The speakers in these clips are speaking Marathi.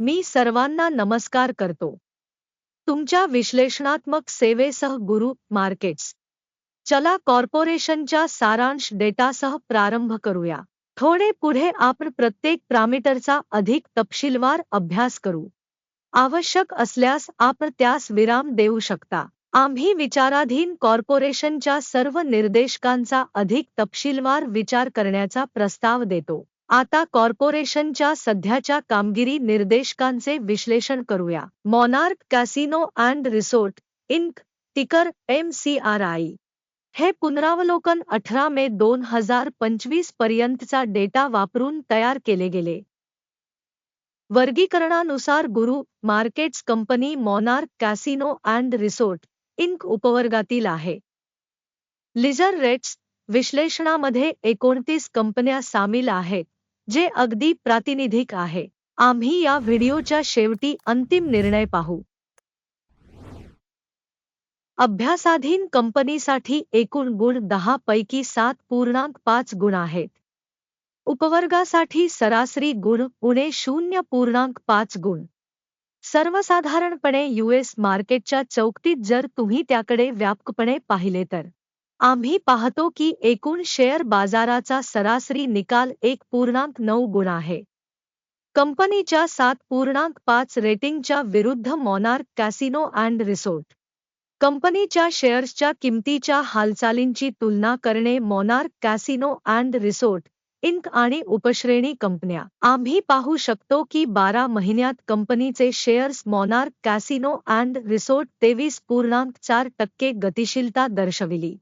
मी सर्वांना नमस्कार करतो. तुमच्या विश्लेषणात्मक सेवेसह गुरु मार्केट्स. चला कॉर्पोरेशनच्या सारांश डेटासह प्रारंभ करूया. थोडे पुढे आपण प्रत्येक प्रामीटरचा अधिक तपशीलवार अभ्यास करू. आवश्यक असल्यास आपण त्यास विराम देऊ शकता. आम्ही विचाराधीन कॉर्पोरेशनच्या सर्व निर्देशकांचा अधिक तपशीलवार विचार करण्याचा प्रस्ताव देतो. आता कॉर्पोरेशनच्या सध्याच्या कामगिरी निर्देशकांचे विश्लेषण करूया. Monarch Casino and Resort Inc ticker M C R I हे पुनरावलोकन अठरा मे दोन हजार पंचवीस पर्यंतचा डेटा वापरून तयार केले गेले. वर्गीकरणानुसार गुरु markets company Monarch Casino and Resort Inc उपवर्गातील आहे. लिझर रेट्स विश्लेषणामध्ये एकोणतीस कंपन्या सामील आहेत. जे अगदी प्रातिनिधिक आहे. आम्ही या व्हिडिओच्या शेवटी अंतिम निर्णय पाहू. अभ्यासाधीन कंपनीसाठी एकूण गुण दहा पैकी सात पूर्णांक पाच गुण आहेत. उपवर्गासाठी सरासरी गुण उणे शून्य पूर्णांक पाच गुण. सर्वसाधारणपणे यूएस मार्केटच्या चौकटीत जर तुम्ही त्याकडे व्यापकपणे पाहिले तर. आम्ही पाहतो की एकूण शेअर बाजाराचा सरासरी निकाल एक पूर्णांक नऊ गुण आहे. कंपनीच्या सात पूर्णांक पाच रेटिंगच्या विरुद्ध मॉनार्क कॅसिनो अँड रिसोर्ट. कंपनीच्या शेअर्सच्या किमतीच्या हालचालींची तुलना करणे Monarch Casino and Resort Inc आणि उपश्रेणी कंपन्या. आम्ही पाहू शकतो की बारा महिन्यात कंपनीचे shares Monarch Casino and Resort तेवीस पूर्णांक चार टक्के गतिशीलता दर्शविली.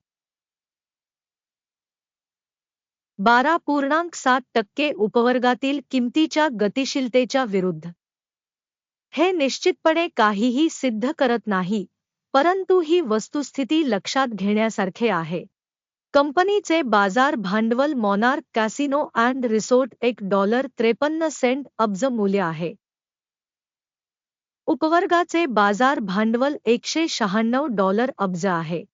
बारा पूर्णांक सात टक्के उपवर्गातील किमतीच्या गतिशीलतेच्या विरुद्ध. हे निश्चितपणे काहीही सिद्ध करत नाही परंतु ही वस्तुस्थिती लक्षात घेण्यासारखे आहे. कंपनीचे बाजार भांडवल मॉनार्क कॅसिनो अँड रिसोर्ट एक डॉलर त्रेपन्न सेंट अब्ज मूल्य आहे. उपवर्गाचे बाजार भांडवल एकशे शहाण्णव डॉलर अब्ज आहे.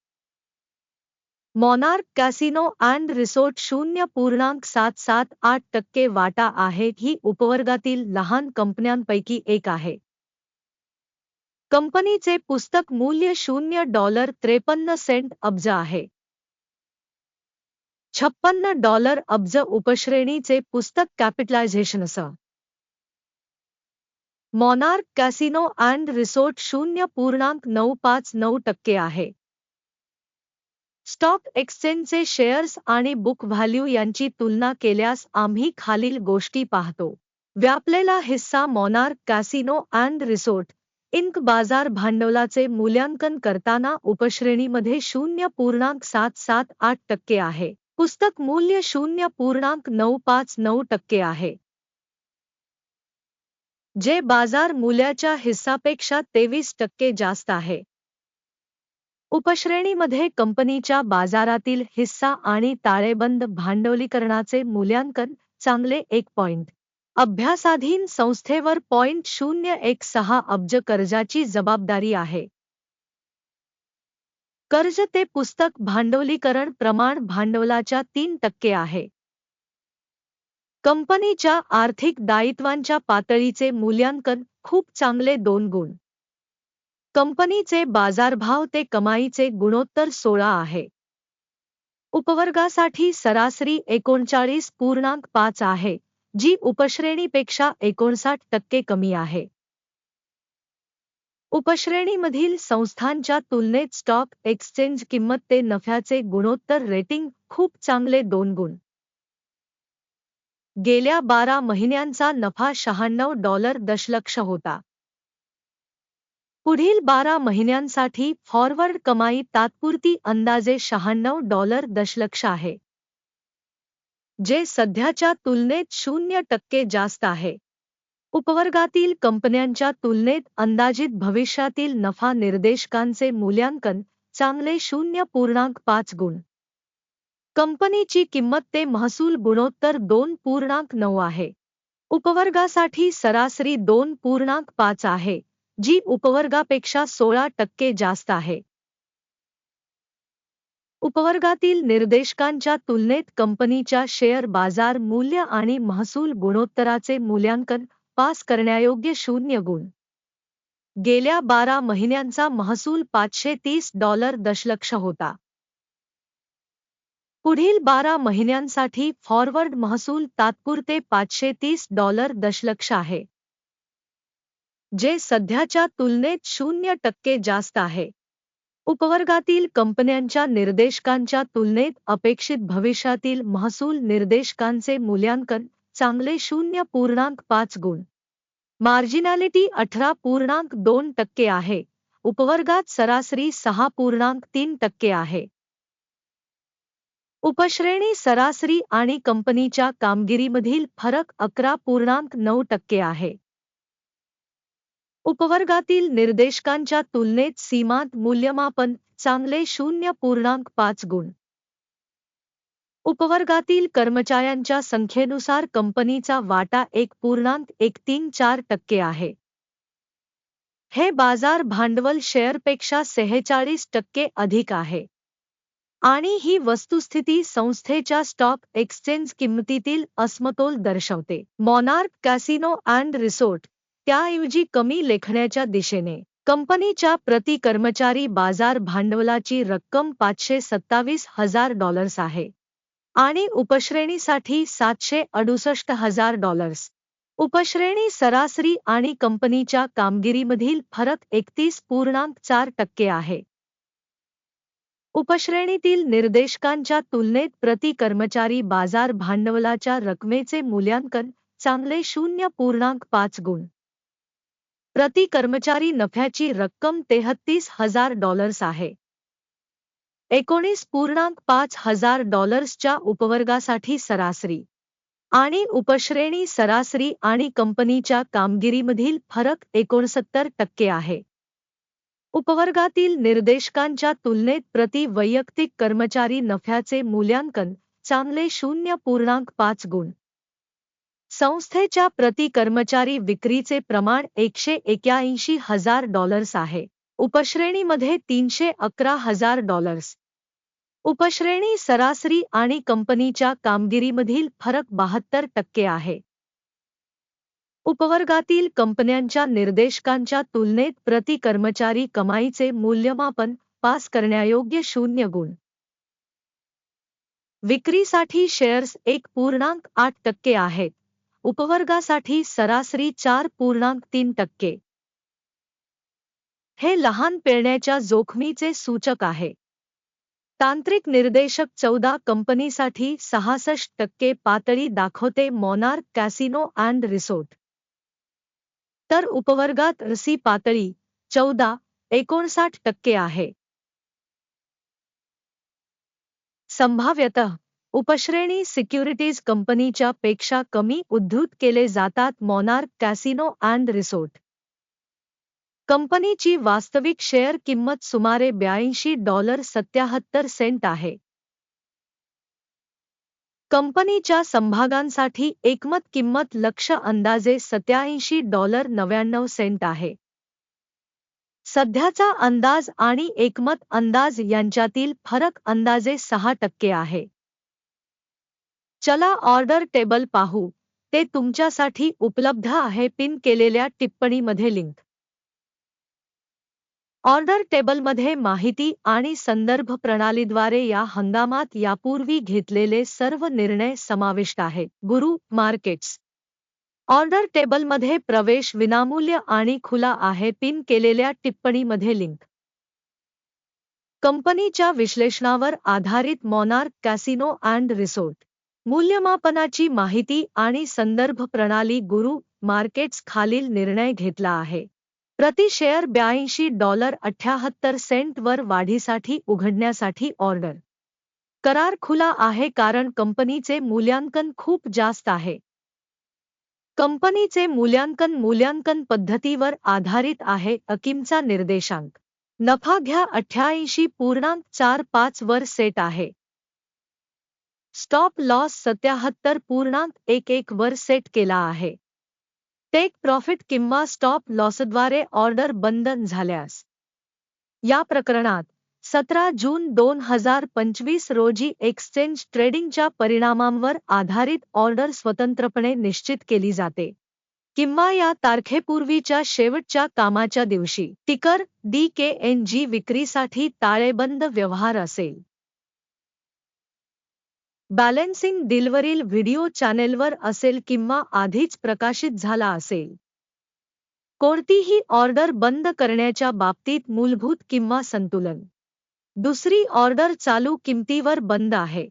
मॉनार्क कॅसिनो अँड रिसोर्ट शून्य पूर्णांक सात सात आठ टक्के वाटा आहे. ही उपवर्गातील लहान कंपन्यांपैकी एक आहे. कंपनीचे पुस्तक मूल्य शून्य डॉलर त्रेपन्न सेंट अब्ज आहे. छप्पन्न डॉलर अब्ज उपश्रेणीचे पुस्तक कॅपिटलायझेशन कॅपिटलायझेशनसह मॉनार्क कॅसिनो अँड रिसोर्ट शून्य पूर्णांक नऊ पाच नऊ टक्के आहे. स्टॉक एक्सचेंजचे शेअर्स आणि बुक व्हॅल्यू यांची तुलना केल्यास आम्ही खालील गोष्टी पाहतो. व्यापलेला हिस्सा Monarch Casino and Resort Inc बाजार भांडवलाचे मूल्यांकन करताना उपश्रेणीमध्ये शून्य पूर्णांक सात सात आठ टक्के आहे. पुस्तक मूल्य शून्य पूर्णांक नऊ पाच नऊ टक्के आहे. जे बाजार मूल्याच्या हिस्सापेक्षा तेवीस टक्के जास्त आहे. उपश्रेणीमध्ये कंपनीच्या बाजारातील हिस्सा आणि ताळेबंद भांडवलीकरणाचे मूल्यांकन चांगले एक पॉइंट. अभ्यासाधीन संस्थेवर पॉइंट शून्य एक सहा अब्ज कर्जाची जबाबदारी आहे. कर्ज ते पुस्तक भांडवलीकरण प्रमाण भांडवलाच्या तीन टक्के आहे. कंपनीच्या आर्थिक दायित्वांच्या पातळीचे मूल्यांकन खूप चांगले दोन गुण. कंपनीचे बाजारभाव ते कमाईचे गुणोत्तर सोळा आहे. उपवर्गासाठी सरासरी एकोणचाळीस पूर्णांक पाच आहे जी उपश्रेणीपेक्षा एकोणसाठ टक्के कमी आहे. उपश्रेणीमधील संस्थांच्या तुलनेत स्टॉक एक्सचेंज किंमत ते नफ्याचे गुणोत्तर रेटिंग खूप चांगले दोन गुण. गेल्या बारा महिन्यांचा नफा शहाण्णव डॉलर दशलक्ष होता. पुढील बारा महिन्यांसाठी फॉरवर्ड कमाई तात्पुरती अंदाजे शहाण्णव डॉलर दशलक्ष आहे, जे सध्याच्या तुलनेत शून्य टक्के जास्त आहे. उपवर्गातील कंपन्यांच्या तुलनेत अंदाजित भविष्यातील नफा निर्देशकांचे मूल्यांकन चांगले शून्य पूर्णांक पाच गुण. कंपनीची किंमत ते महसूल गुणोत्तर दोन पूर्णांक नऊ आहे. उपवर्गासाठी सरासरी दोन पूर्णांक पाच आहे. जी उपवर्गापेक्षा सोळा टक्के जास्त आहे. उपवर्गातील निर्देशकांच्या तुलनेत कंपनीच्या शेअर बाजार मूल्य आणि महसूल गुणोत्तराचे मूल्यांकन पास करण्यायोग्य शून्य गुण. गेल्या बारा महिन्यांचा महसूल पाचशे तीस डॉलर दशलक्ष होता. पुढील बारा महिन्यांसाठी फॉरवर्ड महसूल तात्पुरते पाचशे तीस डॉलर दशलक्ष आहे. जे सध्याच्या तुलनेत शून्य टक्के जास्त आहे. उपवर्गातील कंपन्यांच्या निर्देशकांच्या तुलनेत अपेक्षित भविष्यातील महसूल निर्देशकांचे मूल्यांकन चांगले शून्य पूर्णांक पाच गुण. मार्जिनॅलिटी अठरा पूर्णांक दोन टक्के आहे. उपवर्गात सरासरी सहा पूर्णांक तीन टक्के आहे. उपश्रेणी सरासरी आणि कंपनीच्या कामगिरीमधील फरक अकरा पूर्णांक नऊ टक्के आहे. उपवर्गातील निर्देशकांच्या तुलनेत सीमांत मूल्यमापन चांगले शून्य पूर्णांक पाच गुण. उपवर्गातील कर्मचाऱ्यांच्या संख्येनुसार कंपनीचा वाटा एक पूर्णांक एक तीन चार टक्के आहे. हे बाजार भांडवल शेअरपेक्षा सेहेचाळीस टक्के अधिक आहे. आणि ही वस्तुस्थिती संस्थेच्या स्टॉक एक्सचेंज किंमतीतील असमतोल दर्शवते. मॉनार्क कॅसिनो अँड रिसोर्ट त्याऐवजी कमी लेखण्याच्या दिशेने. कंपनीच्या प्रति कर्मचारी बाजार भांडवलाची रक्कम पाचशे सत्तावीस हजार डॉलर्स आहे. आणि उपश्रेणीसाठी सातशे अडुसष्ट हजार डॉलर्स उपश्रेणी सरासरी आणि कंपनीच्या कामगिरीमधील फरक एकतीस पूर्णांक चार टक्के आहे. उपश्रेणीतील निर्देशकांच्या तुलनेत प्रति कर्मचारी बाजार भांडवलाच्या रकमेचे मूल्यांकन चांगले शून्य पूर्णांक पाच गुण. प्रति कर्मचारी नफ्याची रक्कम तेहत्तीस हजार डॉलर्स आहे. एकोणीस पूर्णांक पाच हजार डॉलर्सच्या उपवर्गासाठी सरासरी आणि उपश्रेणी सरासरी आणि कंपनीच्या कामगिरीमधील फरक एकोणसत्तर टक्के आहे. उपवर्गातील निर्देशकांच्या तुलनेत प्रति वैयक्तिक कर्मचारी नफ्याचे मूल्यांकन चांगले शून्य पूर्णांक पाच गुण संस्थेच्या प्रति कर्मचारी विक्रीचे प्रमाण एकशे एक्याऐंशी हजार डॉलर्स आहे. उपश्रेणीमध्ये तीनशे अकरा हजार डॉलर्स. उपश्रेणी सरासरी आणि कंपनीच्या कामगिरीमधील फरक बहात्तर टक्के आहे. उपवर्गातील कंपन्यांच्या निर्देशकांच्या तुलनेत प्रति कर्मचारी कमाईचे मूल्यमापन पास करण्यायोग्य शून्य गुण. विक्रीसाठी शेअर्स एक पूर्णांक आठ टक्के आहेत. उपवर्गासाठी सरासरी चार पूर्णांक तीन टक्के. हे लहान पेरण्याच्या जोखमीचे सूचक आहे. तांत्रिक निर्देशक चौदा कंपनीसाठी सहासष्ट टक्के पातळी दाखवते मॉनार्क कॅसिनो अँड रिसोर्ट. तर उपवर्गात रसी पातळी चौदा एकोणसाठ टक्के आहे. संभाव्यतः उपश्रेणी सिक्युरिटीज कंपनीच्या पेक्षा कमी उद्धृत केले जातात मॉनार्क कॅसिनो अँड रिसोर्ट. कंपनीची वास्तविक शेअर किंमत सुमारे ब्याऐंशी डॉलर सत्याहत्तर सेंट आहे. कंपनीच्या संभागांसाठी एकमत किंमत लक्ष अंदाजे सत्याऐंशी डॉलर नव्याण्णव सेंट आहे. सध्याचा अंदाज आणि एकमत अंदाज यांच्यातील फरक अंदाजे सहा टक्के आहे. चला ऑर्डर टेबल पाहू. ते तुमच्यासाठी उपलब्ध आहे पिन केलेल्या टिप्पणीमध्ये लिंक. ऑर्डर टेबलमध्ये माहिती आणि संदर्भ प्रणालीद्वारे या हंगामात यापूर्वी घेतलेले सर्व निर्णय समाविष्ट आहे गुरु मार्केट्स. ऑर्डर टेबलमध्ये प्रवेश विनामूल्य आणि खुला आहे पिन केलेल्या टिप्पणीमध्ये लिंक. कंपनीच्या विश्लेषणावर आधारित मॉनार्क कॅसिनो अँड रिसोर्ट. मूल्यमापनाची माहिती आणि संदर्भ प्रणाली गुरु मार्केट्स खालील निर्णय घेतला आहे. प्रति शेअर ब्याऐंशी डॉलर अठ्याहत्तर सेंटवर वाढीसाठी उघडण्यासाठी ऑर्डर. करार खुला आहे कारण कंपनीचे मूल्यांकन खूप जास्त आहे. कंपनीचे मूल्यांकन मूल्यांकन पद्धतीवर आधारित आहे अकिमचा निर्देशांक. नफा घ्या अठ्याऐंशी पूर्णांक चार पाच वर सेट आहे. स्टॉप लॉस सत्याहत्तर पूर्णांक एक एक वर सेट केला आहे. टेक प्रॉफिट किंवा स्टॉप लॉसद्वारे ऑर्डर बंधन झाल्यास. या प्रकरणात सतरा जून दोन हजार पंचवीस रोजी एक्सचेंज ट्रेडिंगच्या परिणामांवर आधारित ऑर्डर स्वतंत्रपणे निश्चित केली जाते. किंवा या तारखेपूर्वीच्या शेवटच्या कामाच्या दिवशी टिकर डी के एन जी विक्रीसाठी ताळेबंद व्यवहार असेल. बॅलेन्सिंग डीलवरील व्हिडिओ चॅनेलवर असेल किंवा आधीच प्रकाशित झाला असेल. कोणतीही ऑर्डर बंद करण्याच्या बाबतीत मूलभूत किंवा संतुलन. दुसरी ऑर्डर चालू किंमतीवर बंद आहे.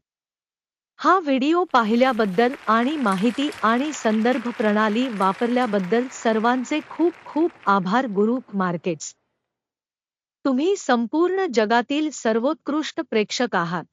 हा व्हिडिओ पाहिल्याबद्दल आणि माहिती आणि संदर्भ प्रणाली वापरल्याबद्दल सर्वांचे खूप खूप आभार गुरु मार्केट्स. तुम्ही संपूर्ण जगातील सर्वोत्कृष्ट प्रेक्षक आहात.